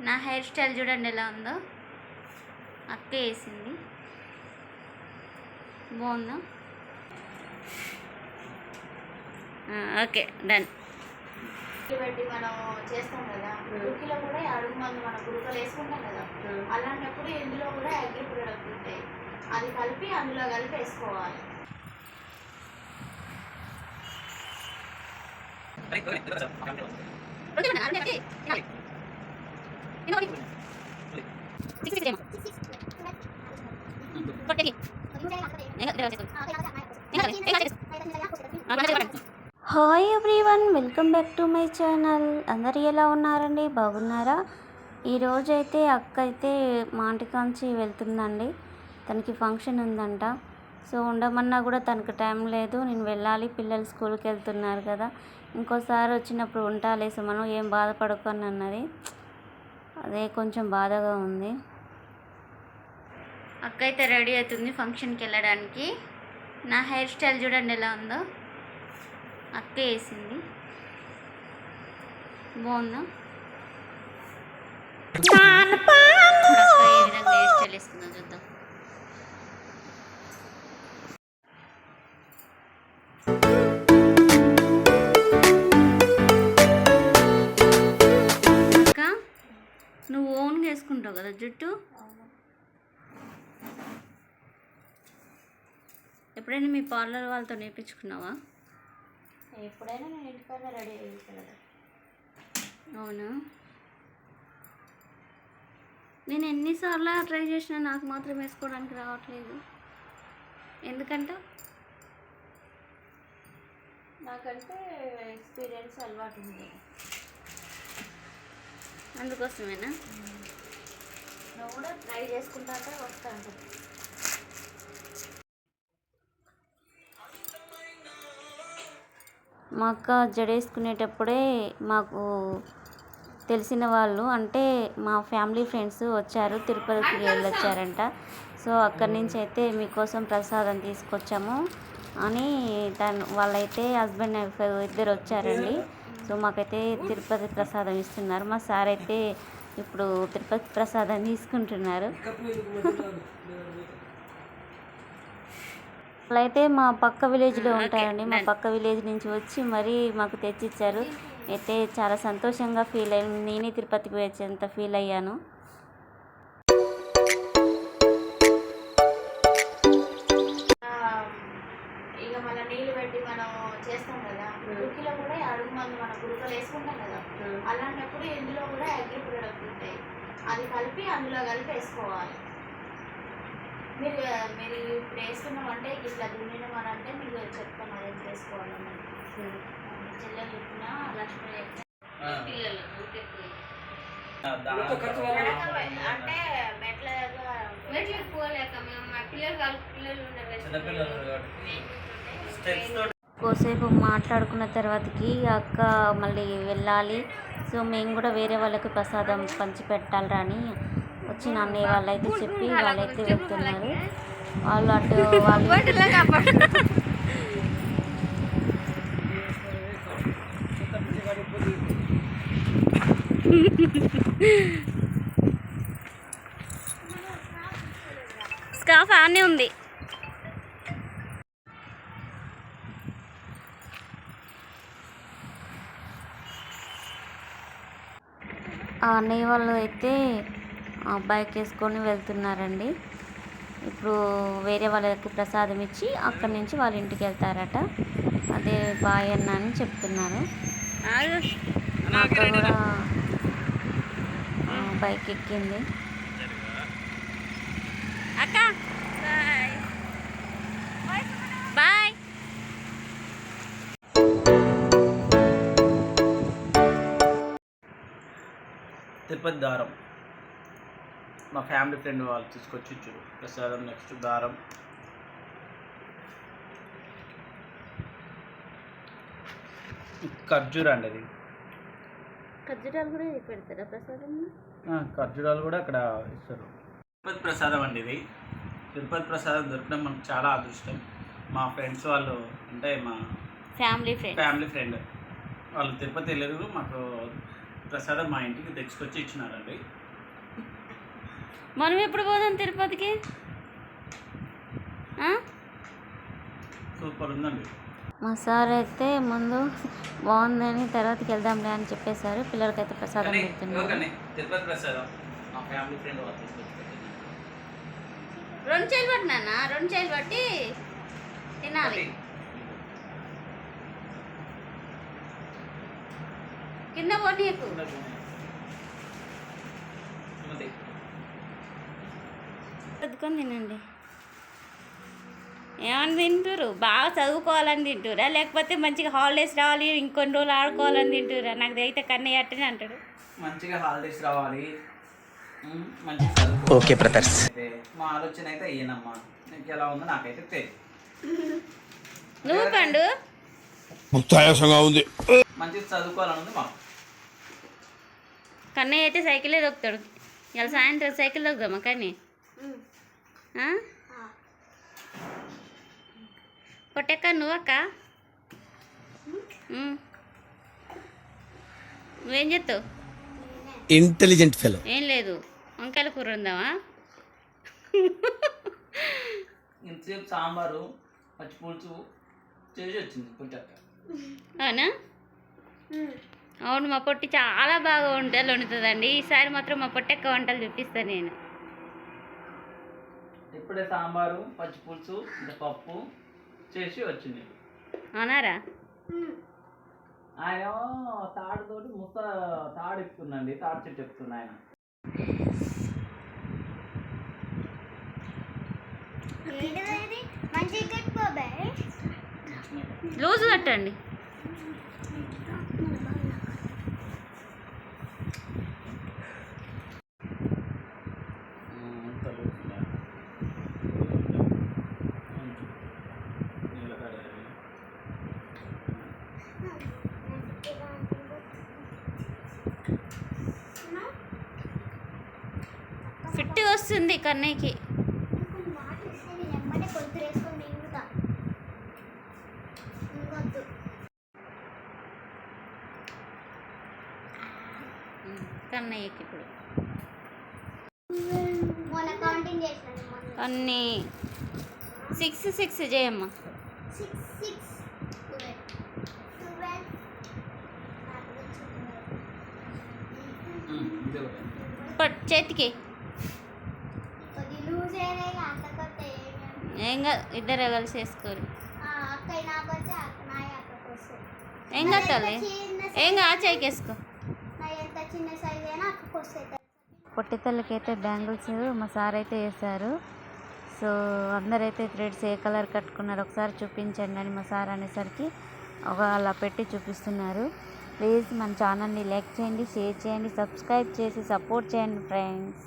నా hair style చూడండి ఎలా ఉందో అక్క వేసింది బాగుందా ఆ, ఓకే డన్ పెట్టి మనం చేస్తాం కదా కుర్కీలో కూడా అడుగు మందు మన కురుకలు వేసుకుంటాం కదా అలాంటప్పుడు ఇందులో కూడా అగ్రి ప్రొడక్ట్ ఉంటాయి అది కలిపి అందులో కలిపి వేసుకోవాలి hi everyone welcome back to my channel. అందరు ఎలా ఉన్నారండి? బాగున్నారా? ఈరోజు అయితే అక్క అయితే మా ఇంటికాంచి వెళ్తుందండి. తనకి ఫంక్షన్ ఉందంట. సో ఉండమన్నా కూడా తనకు టైం లేదు. నేను వెళ్ళాలి. పిల్లలు స్కూల్కి వెళ్తున్నారు కదా. ఇంకోసారి వచ్చినప్పుడు ఉంటాలేసి మనం ఏం బాధపడకొని అన్నది. అదే కొంచెం బాధగా ఉంది. అక్క అయితే రెడీ అవుతుంది ఫంక్షన్కి వెళ్ళడానికి నా హెయిర్ స్టైల్ చూడండి ఎలా ఉందో. అక్క వేసింది. బాగుందా? జుట్టు ఎప్పుడైనా మీ పార్లర్ వాళ్ళతో నేర్పించుకున్నావా? ఎప్పుడైనా నేను ఇంటికాడ రెడీ అయ్యి అవునా? నేను ఎన్నిసార్లు ట్రై చేసినా నాకు మాత్రం వేసుకోవడానికి రావట్లేదు. ఎందుకంటే? నాకంటే ఎక్స్పీరియన్స్ అలవాటు ఉంది. అందుకోసమేనా? నువ్వు కూడా ట్రై చేసుకుంటాక వస్తాను మా అక్క జడేసుకునేటప్పుడే మాకు తెలిసిన వాళ్ళు అంటే మా ఫ్యామిలీ ఫ్రెండ్స్ వచ్చారు తిరుపతికి వెళ్ళొచ్చారంట. సో అక్కడి నుంచి అయితే మీకోసం ప్రసాదం తీసుకొచ్చాము అని తను వాళ్ళైతే హస్బెండ్ వైఫ్ ఇద్దరు వచ్చారండి. సో మాకైతే తిరుపతి ప్రసాదం ఇస్తున్నారు. మా సార్ అయితే ఇప్పుడు తిరుపతి ప్రసాదం తీసుకుంటున్నారు. వాళ్ళైతే మా పక్క విలేజ్లో ఉంటారండి. మా పక్క విలేజ్ నుంచి వచ్చి మరీ మాకు తెచ్చిచ్చారు. అయితే చాలా సంతోషంగా ఫీల్ అయ్యాను. నేనే తిరుపతికి వచ్చేంత ఫీల్ అయ్యాను. ఇక మళ్ళీ నీళ్ళు పెట్టి మనం చేస్తాం కదా. కుర్కీలో కూడా అడుగు మందు మన కురుకలు వేసుకుంటాం కదా. అలాంటప్పుడు ఇందులో కూడా అగ్రి ప్రొడక్ట్ ఉంటాయి. అది కలిపి అందులో కలిపి వేసుకోవాలి. మీరు మీరు ఇప్పుడు వేసుకున్నామంటే ఇట్లా దున్నినాం అని అంటే మీకు చెప్తాను అది ఎట్లా వేసుకోవాలని చెల్లెలు చెప్పిన లక్ష్మి చెప్పిన పిల్లలు అంటే మెట్ల మెట్లకు పోలేక మేము మా పిల్లలు పిల్లలు కోసేపు మాట్లాడుకున్న తర్వాతకి అక్క మళ్ళీ వెళ్ళాలి. సో మేము కూడా వేరే వాళ్ళకి ప్రసాదం పంచిపెట్టాలరా అని వచ్చిన అన్నయ్య వాళ్ళైతే చెప్పి వాళ్ళైతే వెళ్తున్నారు. వాళ్ళు అటు వాళ్ళు స్కాఫ్ ఆనే ఉంది. ఆ అన్నయ్య వాళ్ళు అయితే బైక్ వేసుకొని వెళ్తున్నారండి. ఇప్పుడు వేరే వాళ్ళకి ప్రసాదం ఇచ్చి అక్కడి నుంచి వాళ్ళ ఇంటికి వెళ్తారట. అదే బాయ్ అన్న అని చెప్తున్నారు. అక్క కూడా బైక్ ఎక్కింది. అక్క. తిరుపతి దారం మా ఫ్యామిలీ ఫ్రెండ్ వాళ్ళు తీసుకొచ్చి ఇచ్చారు. ప్రసాదం నెక్స్ట్ దారం. ఖర్జూర అండి అది. ఖర్జూరాలు కూడా పెడతారా ప్రసాదం? ఖర్జూరాలు కూడా అక్కడ ఇస్తారు. తిరుపతి ప్రసాదం అండి ఇది. తిరుపతి ప్రసాదం దొరకడం మనకు చాలా అదృష్టం. మా ఫ్రెండ్స్ వాళ్ళు అంటే మా ఫ్యామిలీ ఫ్రెండ్. Family friend. వాళ్ళు తిరుపతి వెళ్ళారు మాకు ప్రసాదం మా ఇంటికి తెచ్చుకొచ్చి ఇచ్చినారండి. మనం ఎప్పుడు పోదాం తిరుపతికి? సూపర్ ఉందండి. మా సార్ అయితే ముందు బాగుందని తర్వాతకి వెళ్దాంలే అని చెప్పేశారు. పిల్లలకైతే ప్రసాదం పెడుతున్నారు. తిరుపతి ప్రసాదం మా ఫ్యామిలీ ఫ్రెండ్ రెండు చేలు పట్టినా రెండు చేలు పట్టి తినాలి. కింద పోనీయకు సర్దుకొని తినండి. ఏమని తింటారు బాగా చదువుకోవాలని తింటురా లేకపోతే మంచిగా హాలిడేస్ రావాలి ఇంకొన్ని రోజులు ఆడుకోవాలని తింటురా నాకు అయితే కన్నయ్య అట్టనే అంటాడు. మంచిగా హాలిడేస్ రావాలి. Okay brothers. మా ఆలోచన అయితే అయ్యానమ్మా నీకు ఎలా ఉందో నాకైతే తెలియదు నువ్వు పండు. ఉంది. మంచిగా చదువుకోవాలని ఉంది మాకు. కన్నయ్య అయితే సైకిలే దొక్కుతాడు. ఇలా సాయంత్రం సైకిల్ దొక్కుదామా కానీ? పొట్టెక్క నువ్వక్క. నువ్వేం చేస్తావు? ఇంటెలిజెంట్ ఫెలో ఏం లేదు. వంకాయల కూర ఉందామా ఇంతసేపు సాంబారు పచ్చి పులుసు చేసి వచ్చింది పుట్టక్క. అవునా? అవును మా పొట్టి చాలా బాగా వంటలు వండుతుందండి. ఈసారి మాత్రం మా పొట్టెక్క వంటలు చూపిస్తాను నేను. ఇప్పుడే సాంబారు పచ్చి పులుసు పప్పు చేసి వచ్చింది. అవునారా? ఆయన తాడుతోటి ముత్త తాడు ఎక్కుతుందండి తాడు చెట్టు ఎక్కుతుంది ఆయన. లూజ్ కట్టండి. ఫిట్ వస్తుంది కన్నయ్యకి. కన్నయ్యకి ఇప్పుడు. అన్నీ సిక్స్ సిక్స్ చేయమ్మా. పట్ చేతికి. ఏం కాదు ఇద్దరు కలిసి వేసుకోరు. ఏం కాదు తల్లి ఏం కాదు ఆ చేయికి వేసుకో. అయితే బ్యాంగిల్స్ మా సార్ అయితే వేశారు. సో అందరైతే థ్రెడ్స్ ఏ కలర్ కట్టుకున్నారు ఒకసారి చూపించండి అని మా సార్ అనేసరికి ఒక అలా పెట్టి చూపిస్తున్నారు. ప్లీజ్ మన ఛానల్ని లైక్ చేయండి షేర్ చేయండి సబ్స్క్రైబ్ చేసి సపోర్ట్ చేయండి ఫ్రెండ్స్.